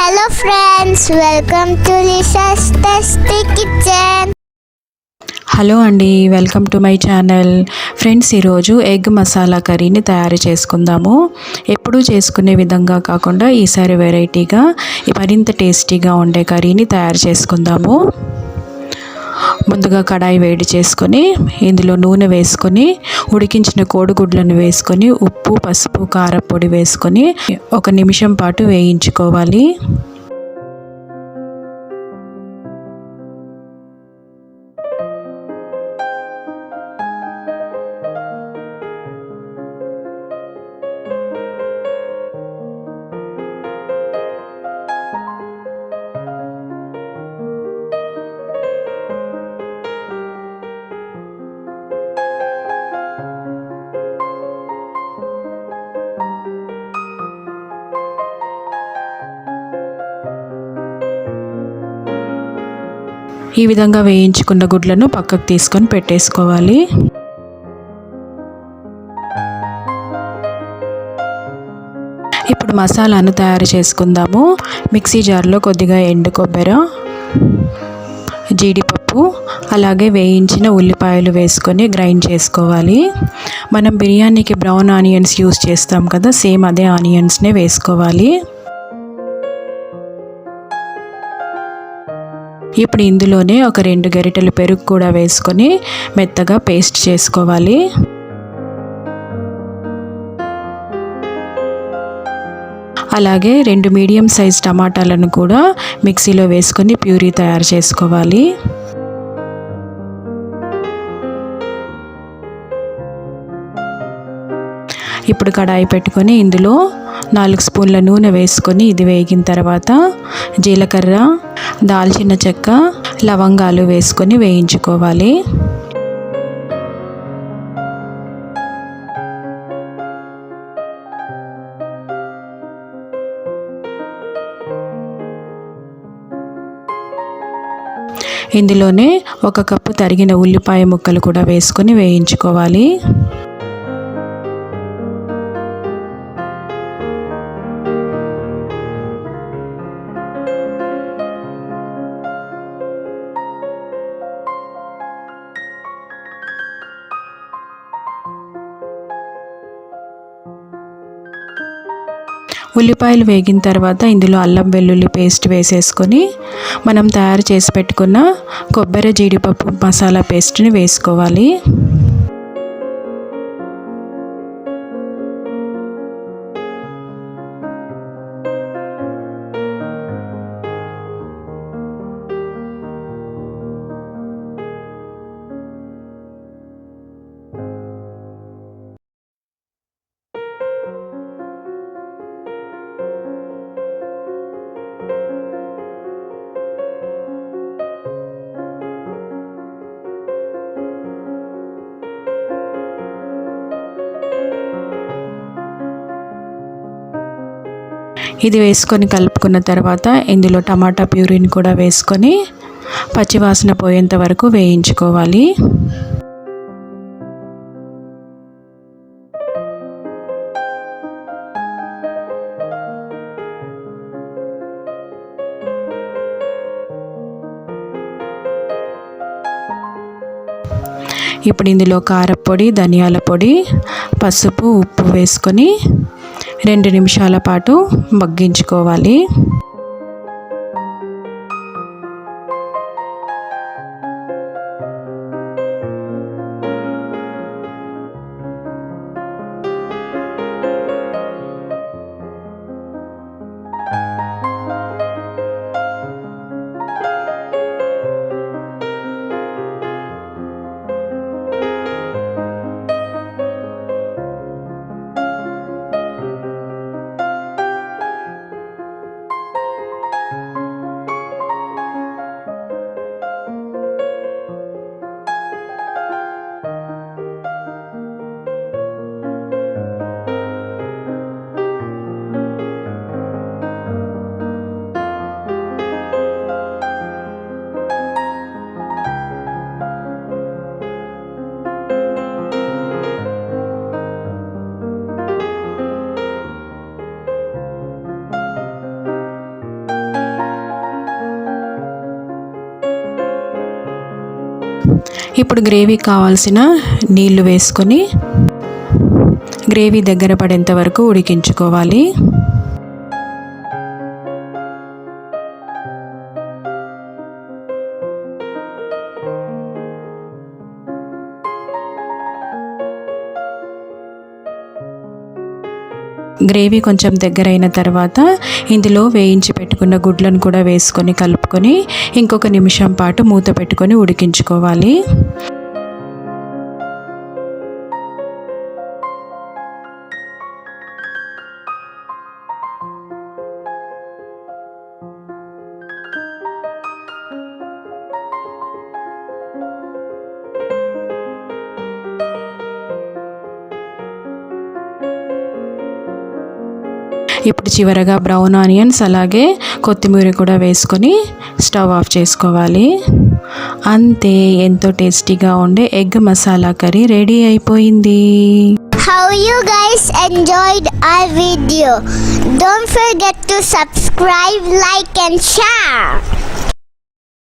Hello friends welcome to Lisa's tasty kitchen hello అండి welcome to my channel friends ఈరోజు egg masala కర్రీని తయారు చేసుకుందాము. ఎప్పుడూ చేసుకునే విధంగా కాకుండా ఈసారి వెరైటీగా మరింత టేస్టీగా ఉండే కర్రీని తయారు చేసుకుందాము. ముందుగా కడాయి వేడి చేసుకొని ఇందులో నూనె వేసుకొని ఉడికించిన కోడిగుడ్లను వేసుకొని ఉప్పు పసుపు కారపొడి వేసుకొని ఒక నిమిషం పాటు వేయించుకోవాలి. ఈ విధంగా వేయించుకున్న గుడ్లను పక్కకు తీసుకొని పెట్టేసుకోవాలి. ఇప్పుడు మసాలాను తయారు చేసుకుందాము. మిక్సీ జార్లో కొద్దిగా ఎండు కొబ్బరి జీడిపప్పు అలాగే వేయించిన ఉల్లిపాయలు వేసుకొని గ్రైండ్ చేసుకోవాలి. మనం బిర్యానీకి బ్రౌన్ ఆనియన్స్ యూస్ చేస్తాం కదా సేమ్ అదే ఆనియన్స్నే వేసుకోవాలి. ఇప్పుడు ఇందులోనే ఒక రెండు గరిటెలు పెరుగు కూడా వేసుకొని మెత్తగా పేస్ట్ చేసుకోవాలి. అలాగే రెండు మీడియం సైజ్ టమాటాలను కూడా మిక్సీలో వేసుకొని ప్యూరీ తయారు చేసుకోవాలి. ఇప్పుడు కడాయి పెట్టుకొని ఇందులో నాలుగు స్పూన్ల నూనె వేసుకొని ఇది వేగిన తర్వాత జీలకర్ర దాల్చిన చెక్క లవంగాలు వేసుకొని వేయించుకోవాలి. ఇందులోనే ఒక కప్పు తరిగిన ఉల్లిపాయ ముక్కలు కూడా వేసుకొని వేయించుకోవాలి. ఉల్లిపాయలు వేగిన తర్వాత ఇందులో అల్లం వెల్లుల్లి పేస్ట్ వేసేసుకొని మనం తయారు చేసి పెట్టుకున్న కొబ్బరి జీడిపప్పు మసాలా పేస్ట్ని వేసుకోవాలి. ఇది వేసుకొని కలుపుకున్న తర్వాత ఇందులో టమాటా ప్యూరీని కూడా వేసుకొని పచ్చివాసన పోయేంత వరకు వేయించుకోవాలి. ఇప్పుడు ఇందులో కారపొడి ధనియాల పొడి పసుపు ఉప్పు వేసుకొని రెండు నిమిషాల పాటు మగ్గించుకోవాలి. ఇప్పుడు గ్రేవీ కావాల్సిన నీళ్ళు వేసుకొని గ్రేవీ దగ్గర పడేంత వరకు ఉడికించుకోవాలి. గ్రేవీ కొంచెం దగ్గరైన తర్వాత ఇందులో వేయించి పెట్టుకున్న గుడ్లను కూడా వేసుకొని కలుపుకొని ఇంకొక నిమిషం పాటు మూత పెట్టుకొని ఉడికించుకోవాలి. ఇప్పుడు చివరగా బ్రౌన్ ఆనియన్స్ అలాగే కొత్తిమీర కూడా వేసుకొని స్టవ్ ఆఫ్ చేసుకోవాలి అంతే ఎంతో టేస్టీగా ఉండే ఎగ్ మసాలా కర్రీ రెడీ అయిపోయింది How you guys enjoyed our video? Don't forget to subscribe, like, and share.